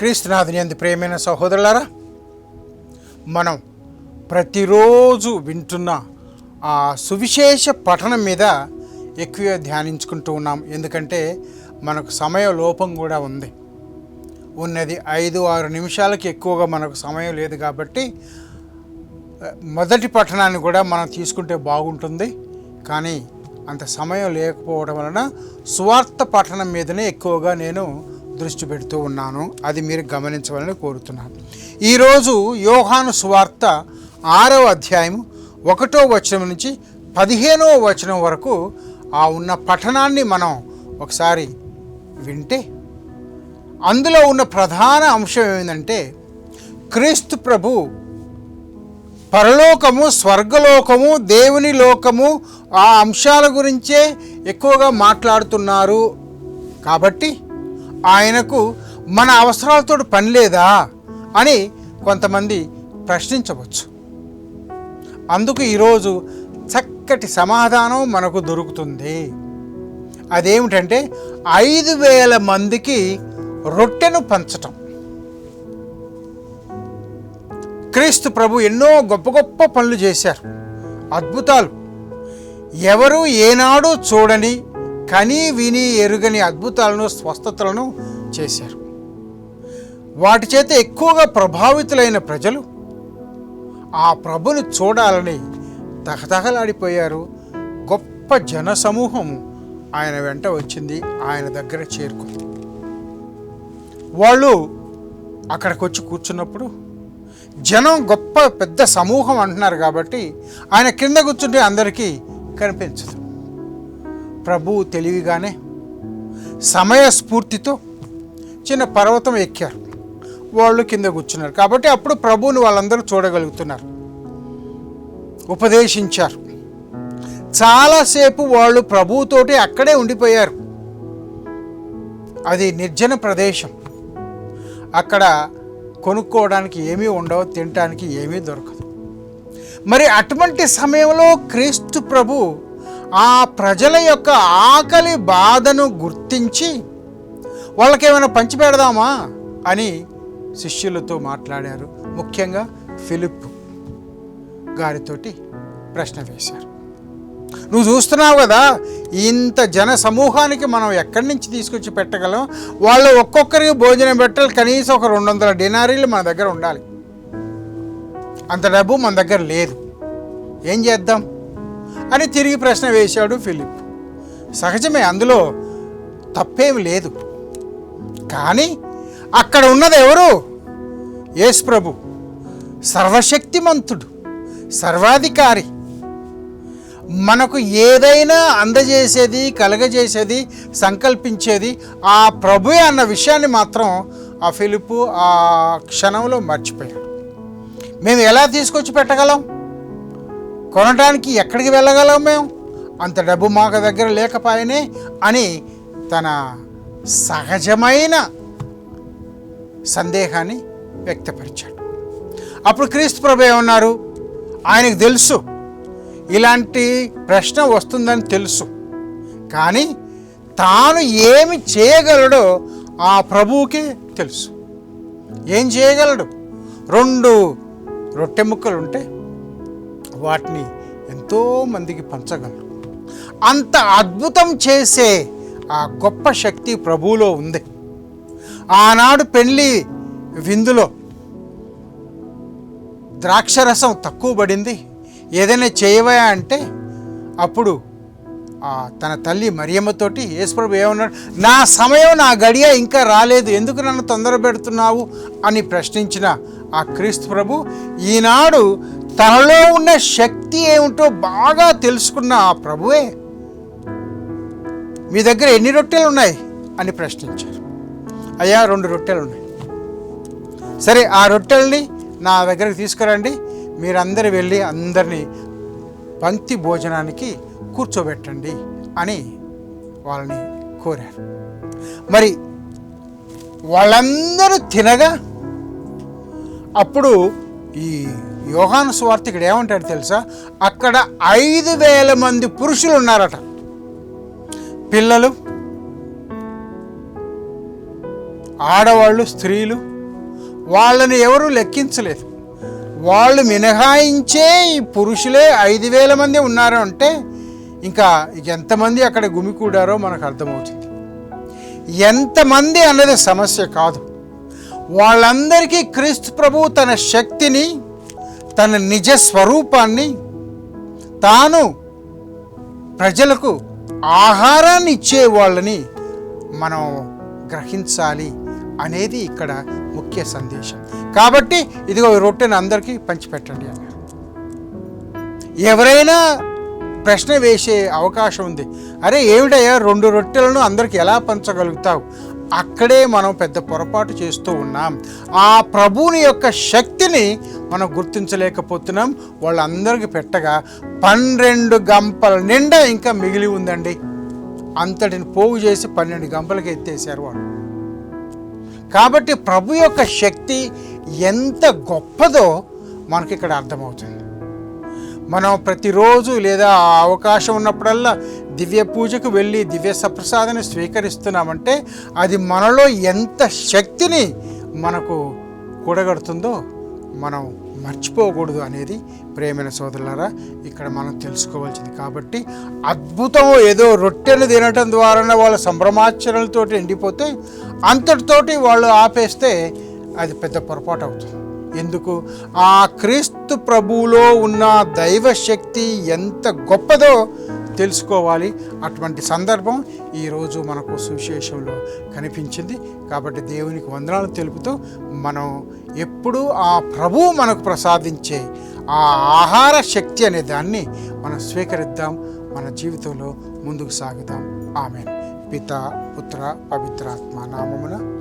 క్రీస్తునాథుని అంది ప్రేమైన సహోదరులారా మనం ప్రతిరోజు వింటున్న ఆ సువిశేష పఠనం మీద ఎక్కువ ధ్యానించుకుంటూ ఉన్నాం. ఎందుకంటే మనకు సమయ లోపం కూడా ఉంది. ఉన్నది ఐదు ఆరు నిమిషాలకి ఎక్కువగా మనకు సమయం లేదు కాబట్టి మొదటి పట్టణాన్ని కూడా మనం తీసుకుంటే బాగుంటుంది. కానీ అంత సమయం లేకపోవడం వలన సువార్త పట్టణం మీదనే ఎక్కువగా నేను దృష్టి పెడుతూ ఉన్నాను. అది మీరు గమనించవాలని కోరుతున్నాను. ఈరోజు యోహాను సువార్త ఆరవ అధ్యాయం ఒకటో వచనం నుంచి పదిహేనవ వచనం వరకు ఆ ఉన్న పఠనాన్ని మనం ఒకసారి వింటే అందులో ఉన్న ప్రధాన అంశం ఏమిటంటే క్రీస్తు ప్రభు పరలోకము స్వర్గలోకము దేవుని లోకము ఆ అంశాల గురించే ఎక్కువగా మాట్లాడుతున్నారు. కాబట్టి ఆయనకు మన అవసరాలతో పని లేదా అని కొంతమంది ప్రశ్నించవచ్చు. అందుకు ఈరోజు చక్కటి సమాధానం మనకు దొరుకుతుంది. అదేమిటంటే ఐదు వేల మందికి రొట్టెను పంచటం. క్రీస్తు ప్రభు ఎన్నో గొప్ప గొప్ప పనులు చేశారు. అద్భుతాలు. ఎవరు ఏనాడు చూడని కని విని ఎరుగని అద్భుతాలను స్వస్థతలను చేశారు. వాటి చేత ఎక్కువగా ప్రభావితులైన ప్రజలు ఆ ప్రభుని చూడాలని తహతహలాడిపోయారు గొప్ప జన సమూహం ఆయన వెంట వచ్చింది ఆయన దగ్గర చేరుకుంది. వాళ్ళు అక్కడికి వచ్చి కూర్చున్నప్పుడు జనం గొప్ప పెద్ద సమూహం అంటున్నారు కాబట్టి ఆయన కింద కూర్చుంటే అందరికీ కనిపించదు. ప్రభువు తెలివిగానే సమయస్ఫూర్తితో చిన్న పర్వతం ఎక్కారు. వాళ్ళు కింద కూర్చున్నారు. కాబట్టి అప్పుడు ప్రభువుని వాళ్ళందరూ చూడగలుగుతున్నారు. ఉపదేశించారు. చాలాసేపు వాళ్ళు ప్రభువుతోటి అక్కడే ఉండిపోయారు. అది నిర్జన ప్రదేశం. అక్కడ కొనుక్కోవడానికి ఏమీ ఉండవు తినడానికి ఏమీ దొరకదు. మరి అటువంటి సమయంలో క్రీస్తు ప్రభు ఆ ప్రజల యొక్క ఆకలి బాధను గుర్తించి వాళ్ళకేమైనా పంచిపెడదామా అని శిష్యులతో మాట్లాడారు. ముఖ్యంగా ఫిలిప్ గారితోటి ప్రశ్న వేశారు. నువ్వు చూస్తున్నావు కదా ఇంత జన సమూహానికి మనం ఎక్కడి నుంచి తీసుకొచ్చి పెట్టగలం? వాళ్ళు ఒక్కొక్కరికి భోజనం పెట్టాలి కనీసం ఒక రెండు వందల డినారీలు మన దగ్గర ఉండాలి. అంత డబ్బు మన దగ్గర లేదు. ఏం చేద్దాం? అని తిరిగి ప్రశ్న వేశాడు ఫిలిప్. సహజమే అందులో తప్పేం లేదు. కానీ అక్కడ ఉన్నది ఎవరు? యేసు ప్రభు సర్వశక్తిమంతుడు సర్వాధికారి. మనకు ఏదైనా అందజేసేది కలగజేసేది సంకల్పించేది ఆ ప్రభుయే అన్న విషయాన్ని మాత్రం ఆ ఫిలిపు ఆ క్షణంలో మర్చిపోయాడు. మేము ఎలా తీసుకొచ్చి పెట్టగలం? కొనడానికి ఎక్కడికి వెళ్ళగలం మేము? అంత డబ్బు మాకు దగ్గర లేకపోయినే అని తన సహజమైన సందేహాన్ని వ్యక్తపరిచాడు. అప్పుడు క్రీస్తు ప్రభు ఏమన్నారు? ఆయనకు తెలుసు. ఇలాంటి ప్రశ్న వస్తుందని తెలుసు. కానీ తాను ఏమి చేయగలడో ఆ ప్రభువుకి తెలుసు. ఏం చేయగలడు? రెండు రొట్టె ముక్కలు ఉంటే వాటిని ఎంతోమందికి పంచగలరు. అంత అద్భుతం చేసే ఆ గొప్ప శక్తి ప్రభువులో ఉంది. ఆనాడు పెళ్ళి విందులో ద్రాక్షరసం తక్కువ పడింది. ఏదైనా చేయవా అంటే అప్పుడు తన తల్లి మరియమ్మతోటి యేసుప్రభు ఏమన్నాడు? నా సమయం నా గడియ ఇంకా రాలేదు. ఎందుకు నన్ను తొందర పెడుతున్నావు అని ప్రశ్నించిన ఆ క్రీస్తు ప్రభు ఈనాడు తనలో ఉన్న శక్తి ఏమిటో బాగా తెలుసుకున్న ఆ ప్రభువే మీ దగ్గర ఎన్ని రొట్టెలు ఉన్నాయి అని ప్రశ్నించారు. అయ్యా రెండు రొట్టెలు ఉన్నాయి. సరే ఆ రొట్టెల్ని నా దగ్గరకు తీసుకురండి. మీరందరూ వెళ్ళి అందరినీ పంక్తి భోజనానికి కూర్చోబెట్టండి అని వాళ్ళని కోరారు. మరి వాళ్ళందరూ తినగా అప్పుడు ఈ యోహాను స్వార్థ ఇక్కడ ఏమంటాడు తెలుసా? అక్కడ ఐదు వేల మంది పురుషులు ఉన్నారట. పిల్లలు ఆడవాళ్ళు స్త్రీలు వాళ్ళని ఎవరూ లెక్కించలేదు. వాళ్ళు మినహాయించే ఈ పురుషులే ఐదు వేల మంది ఉన్నారు అంటే ఇంకా ఎంతమంది అక్కడ గుమికూడారో మనకు అర్థమవుతుంది. ఎంతమంది అన్నది సమస్య కాదు. వాళ్ళందరికీ క్రీస్తు ప్రభు తన శక్తిని తన నిజ స్వరూపాన్ని తాను ప్రజలకు ఆహారాన్ని ఇచ్చే వాళ్ళని మనం గ్రహించాలి అనేది ఇక్కడ ముఖ్య సందేశం. కాబట్టి ఇదిగో ఈ రొట్టెను అందరికీ పంచిపెట్టండి అన్నారు. ఎవరైనా ప్రశ్న వేసే అవకాశం ఉంది. అరే ఏమిటయ్యా రెండు రొట్టెలను అందరికి ఎలా పంచగలుగుతావు? అక్కడే మనం పెద్ద పొరపాటు చేస్తూ ఉన్నాం. ఆ ప్రభువుని యొక్క శక్తిని మనం గుర్తించలేకపోతున్నాం. వాళ్ళందరికీ పెట్టగా పన్నెండు గంపల నిండా ఇంకా మిగిలి ఉందండి. అంతటిని పోగు చేసి పన్నెండు గంపలకి ఎత్తేసారు వాళ్ళు. కాబట్టి ప్రభు యొక్క శక్తి ఎంత గొప్పదో మనకి ఇక్కడ అర్థమవుతుంది. మనం ప్రతిరోజు లేదా ఆ అవకాశం ఉన్నప్పుడల్లా దివ్య పూజకు వెళ్ళి దివ్య సప్రసాదాన్ని స్వీకరిస్తున్నామంటే అది మనలో ఎంత శక్తిని మనకు కూడగడుతుందో మనం మర్చిపోకూడదు అనేది ప్రేమైన సోదరులారా ఇక్కడ మనం తెలుసుకోవాల్సింది. కాబట్టి అద్భుతం ఏదో రొట్టెలు తినటం ద్వారా వాళ్ళ సంభ్రమాచరణలతో ఎండిపోతే అంతటితోటి వాళ్ళు ఆపేస్తే అది పెద్ద పొరపాటు అవుతుంది. ఎందుకు? ఆ క్రీస్తు ప్రభువులో ఉన్న దైవశక్తి ఎంత గొప్పదో తెలుసుకోవాలి. అటువంటి సందర్భం ఈరోజు మనకు సువిశేషంలో కనిపించింది. కాబట్టి దేవునికి వందనాలు తెలుపుతూ మనం ఎప్పుడూ ఆ ప్రభువు మనకు ప్రసాదించే ఆ ఆహార శక్తి అనే దాన్ని మనం స్వీకరిద్దాం. మన జీవితంలో ముందుకు సాగుదాం. ఆమె పిత పుత్ర పవిత్రాత్మ నామమున